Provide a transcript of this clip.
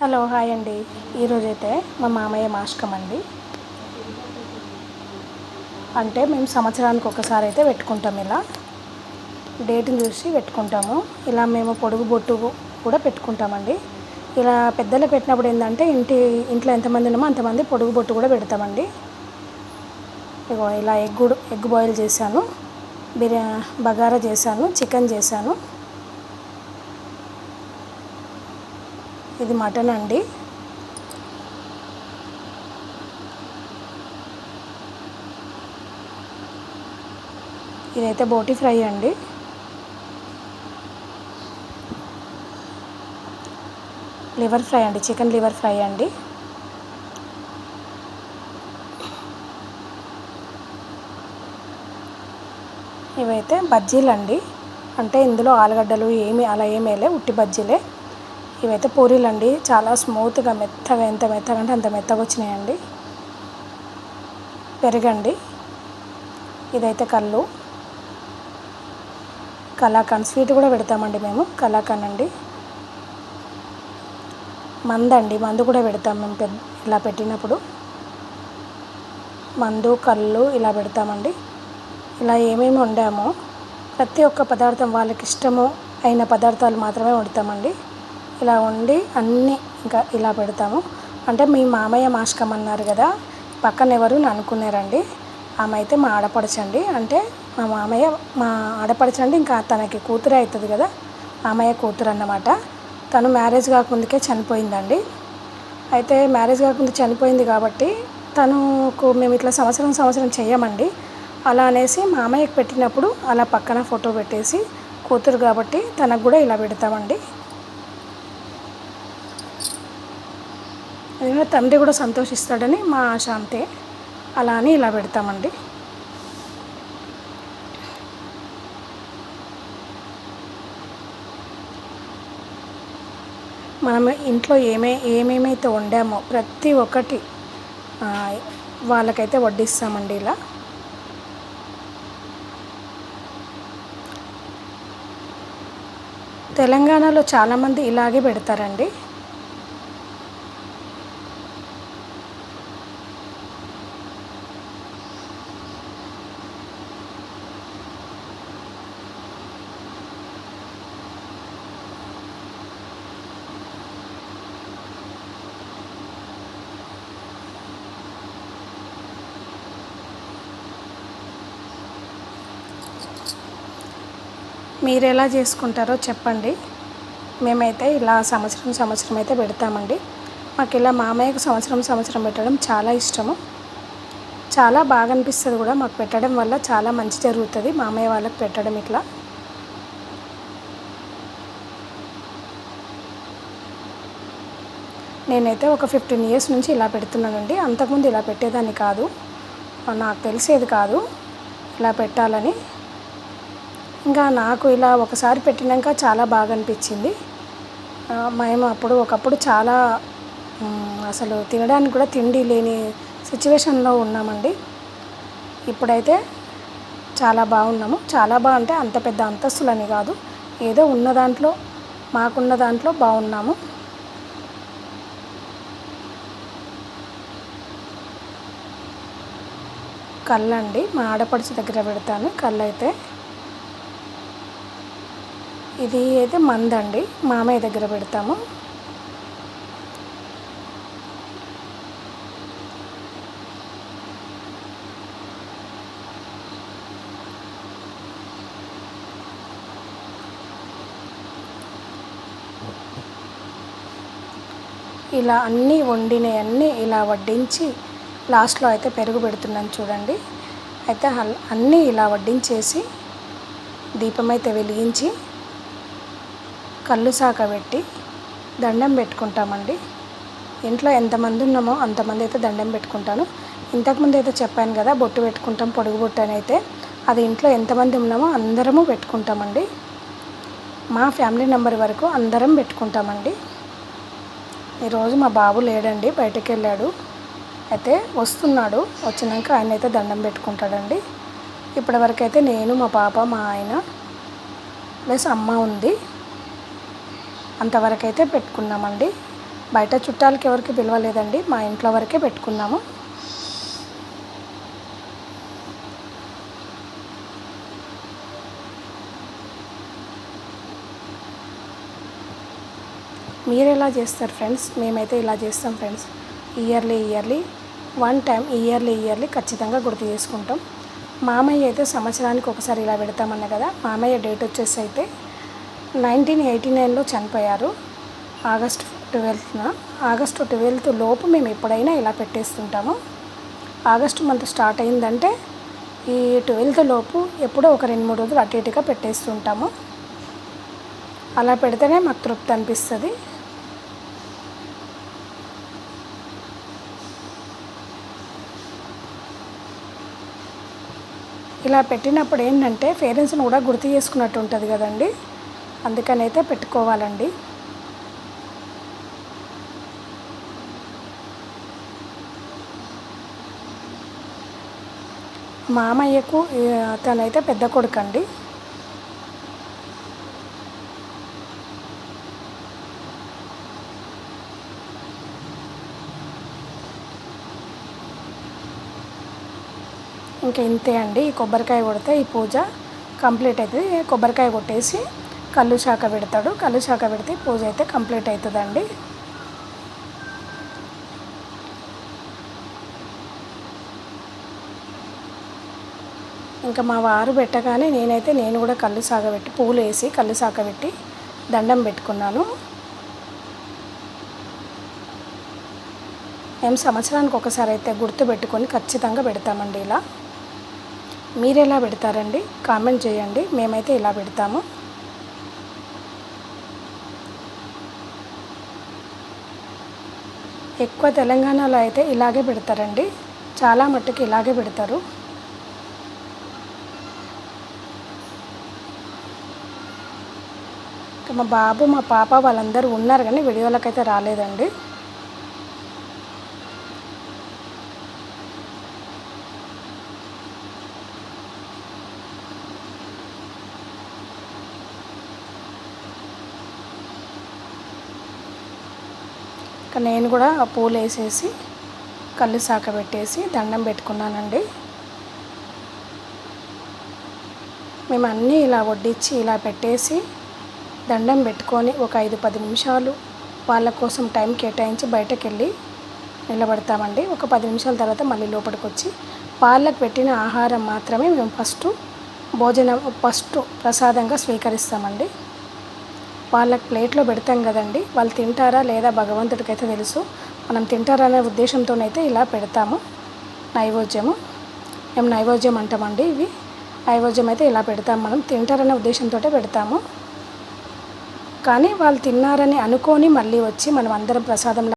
Hello hi అండి. ఈరోజైతే మా మామయ్య మాస్కం అండి. అంటే మేము సంవత్సరానికి ఒకసారి అయితే పెట్టుకుంటాం ఇలా. డేట్ని చూసి పెట్టుకుంటాము. ఇలా మేము పొడుగు బొట్టు కూడా పెట్టుకుంటామండి. ఇలా పెద్దలు పెట్టినప్పుడు ఏంటంటే ఇంటి ఇంట్లో ఎంతమంది ఉన్నామో అంతమంది పొడుగు బొట్టు కూడా పెడతామండి. ఇగో ఇలా ఎగ్ ఎగ్ బాయిల్ చేశాను. బిర్యా బగారా చేశాను చికెన్ చేశాను. ఇది మటన్ అండి. ఇదైతే బోటి ఫ్రై అండి. లివర్ ఫ్రై అండి చికెన్ లివర్ ఫ్రై అండి. ఇవైతే బజ్జీలు అండి అంటే ఇందులో ఆలుగడ్డలు ఏమి అలా ఏమీ లే ఉట్టి బజ్జీలే. ఇవైతే పూరీలు అండి చాలా స్మూత్గా మెత్తగా ఎంత మెత్తగా అంటే అంత మెత్తగా వచ్చినాయండి. పెరగండి. ఇదైతే కళ్ళు. కలాకాన్. స్వీట్ కూడా పెడతామండి మేము. కలాకాన్ అండి. మందండి. మందు కూడా పెడతాం మేము పెద్ద ఇలా పెట్టినప్పుడు. మందు కళ్ళు ఇలా పెడతామండి. ఇలా ఏమేమి వండామో ప్రతి ఒక్క పదార్థం వాళ్ళకి ఇష్టము అయిన పదార్థాలు మాత్రమే వండుతామండి. ఇలా వండి అన్నీ ఇంకా ఇలా పెడతాము. అంటే మీ మామయ్య మాస్కం అన్నారు కదా పక్కన ఎవరు అనుకున్నారండి. ఆమె అయితే మా ఆడపడచండి. అంటే మా మామయ్య మా ఆడపడచండి ఇంకా తనకి కూతురే అవుతుంది కదా మామయ్య కూతురు అన్నమాట. తను మ్యారేజ్ కాకముందుకే చనిపోయిందండి. అయితే మ్యారేజ్ కాకముందు చనిపోయింది కాబట్టి తనుకు మేము ఇట్లా సంవత్సరం సంవత్సరం చేయమండి అలా అనేసి మామయ్యకి పెట్టినప్పుడు అలా పక్కన ఫోటో పెట్టేసి కూతురు కాబట్టి తనకు కూడా ఇలా పెడతామండి. అదేమో తండ్రి కూడా సంతోషిస్తాడని మా ఆశ అంతే. అలా అని ఇలా పెడతామండి. మనం ఇంట్లో ఏమే ఏమేమైతే వండామో ప్రతి ఒక్కటి వాళ్ళకైతే వడ్డిస్తామండి ఇలా. తెలంగాణలో చాలామంది ఇలాగే పెడతారండి. మీరు ఎలా చేసుకుంటారో చెప్పండి. మేమైతే ఇలా సంవత్సరం సంవత్సరం అయితే పెడతామండి. మాకు ఇలా మామయ్యకు సంవత్సరం సంవత్సరం పెట్టడం చాలా ఇష్టము. చాలా బాగా అనిపిస్తుంది కూడా మాకు పెట్టడం వల్ల చాలా మంచి జరుగుతుంది మామయ్య వాళ్ళకి పెట్టడం ఇట్లా. నేనైతే ఒక ఫిఫ్టీన్ ఇయర్స్ నుంచి ఇలా పెడుతున్నానండి. అంతకుముందు ఇలా పెట్టేదాన్ని కాదు. నాకు తెలిసేది కాదు. ఇలా పెట్టాలని ఇంకా నాకు ఇలా ఒకసారి పెట్టినాక చాలా బాగా అనిపించింది. మేము అప్పుడు ఒకప్పుడు చాలా అసలు తినడానికి కూడా తిండి లేని సిచ్యువేషన్లో ఉన్నామండి. ఇప్పుడైతే చాలా బాగున్నాము. చాలా బాగుంటే అంత పెద్ద అంతస్తులని కాదు. ఏదో ఉన్న దాంట్లో మాకున్న దాంట్లో బాగున్నాము. కళ్ళండి మా ఆడపడుచు దగ్గర పెడతాను. కళ్ళు అయితే ఇది అయితే మందండి. మామయ్య దగ్గర పెడతాము. ఇలా అన్నీ వండినవన్నీ ఇలా వడ్డించి లాస్ట్లో అయితే పెరుగు పెడుతున్నాను చూడండి. అయితే అన్నీ ఇలా వడ్డించేసి దీపం అయితే వెలిగించి కళ్ళు సాక పెట్టి దండం పెట్టుకుంటామండి. ఇంట్లో ఎంతమంది ఉన్నామో అంతమంది అయితే దండం పెట్టుకుంటాను. ఇంతకుముందు అయితే చెప్పాను కదా బొట్టు పెట్టుకుంటాం పొడుగు బొట్టు అని అయితే. అది ఇంట్లో ఎంతమంది ఉన్నామో అందరము పెట్టుకుంటామండి. మా ఫ్యామిలీ నెంబర్ వరకు అందరం పెట్టుకుంటామండి. ఈరోజు మా బాబు లేడండి బయటకు వెళ్ళాడు. అయితే వస్తున్నాడు వచ్చినాక ఆయన అయితే దండం పెట్టుకుంటాడండి. ఇప్పటివరకు అయితే నేను మా పాప మా ఆయన ప్లస్ అమ్మ ఉంది. అంతవరకు అయితే పెట్టుకున్నామండి. బయట చుట్టాలకి ఎవరికి పిలవలేదండి. మా ఇంట్లో వరకే పెట్టుకున్నాము. మీరు ఎలా చేస్తారు ఫ్రెండ్స్? మేమైతే ఇలా చేస్తాం friends. Yearly yearly one time yearly yearly ఖచ్చితంగా గుర్తు చేసుకుంటాం. మామయ్య అయితే సంవత్సరానికి ఒకసారి ఇలా పెడతామన్న కదా మామయ్య డేట్ వచ్చేసి అయితే నైన్టీన్ ఎయిటీ నైన్లో చనిపోయారు. ఆగస్ట్ ట్వెల్త్న ఆగస్టు ట్వెల్త్ లోపు మేము ఎప్పుడైనా ఇలా పెట్టేస్తుంటాము. ఆగస్టు మంత్ స్టార్ట్ అయిందంటే ఈ ట్వెల్త్ లోపు ఎప్పుడో ఒక రెండు మూడు రోజులు అటు ఇటుగా పెట్టేస్తుంటాము. అలా పెడితేనే మాకు తృప్తి అనిపిస్తుంది. ఇలా పెట్టినప్పుడు ఏంటంటే పేరెంట్స్ని కూడా గుర్తు చేసుకున్నట్టు ఉంటుంది కదండి. అందుకని అయితే పెట్టుకోవాలండి. మామయ్యకు తనైతే పెద్ద కొడుకండి. ఇంకా ఇంతే అండి. ఈ కొబ్బరికాయ కొడితే ఈ పూజ కంప్లీట్ అవుతుంది కొబ్బరికాయ కొట్టేసి కళ్ళు శాఖ పెడతాడు. కళ్ళు శాఖ పెడితే పూజ అయితే కంప్లీట్ అవుతుందండి. ఇంకా మా వారు పెట్టగానే నేనైతే నేను కూడా కళ్ళు సాగబెట్టి పూలు వేసి కళ్ళు సాగబెట్టి దండం పెట్టుకున్నాను. మేము సంవత్సరానికి ఒకసారి అయితే గుర్తు పెట్టుకొని ఖచ్చితంగా పెడతామండి ఇలా. మీరు ఎలా పెడతారండి? కామెంట్ చేయండి. మేమైతే ఇలా పెడతాము? ఎక్కువ తెలంగాణలో అయితే ఇలాగే పెడతారండి. చాలా మట్టుకు ఇలాగే పెడతారు. మా బాబు మా పాప వాళ్ళందరూ ఉన్నారు కానీ వీడియోలకైతే అయితే రాలేదండి. ఇంకా నేను కూడా ఆ పూలు వేసేసి కళ్ళు సాక పెట్టేసి దండం పెట్టుకున్నానండి. మేము అన్నీ ఇలా వడ్డించి ఇలా పెట్టేసి దండం పెట్టుకొని ఒక ఐదు పది నిమిషాలు వాళ్ళ కోసం టైం కేటాయించి బయటకు వెళ్ళి నిలబడతామండి. ఒక పది నిమిషాల తర్వాత మళ్ళీ లోపలికి వచ్చి వాళ్ళకి పెట్టిన ఆహారం మాత్రమే మేము ఫస్ట్ భోజనం ఫస్ట్ ప్రసాదంగా స్వీకరిస్తామండి. వాళ్ళకి ప్లేట్లో పెడతాం కదండి. వాళ్ళు తింటారా లేదా భగవంతుడికి అయితే తెలుసు. మనం తింటారనే ఉద్దేశంతోనైతే ఇలా పెడతాము. నైవేద్యము. మేము నైవేద్యం అంటామండి ఇవి? నైవేద్యం అయితే ఇలా పెడతాము మనం. తింటారనే ఉద్దేశంతో పెడతాము. కానీ వాళ్ళు తిన్నారని అనుకొని మళ్ళీ వచ్చి మనం అందరం ప్రసాదంలో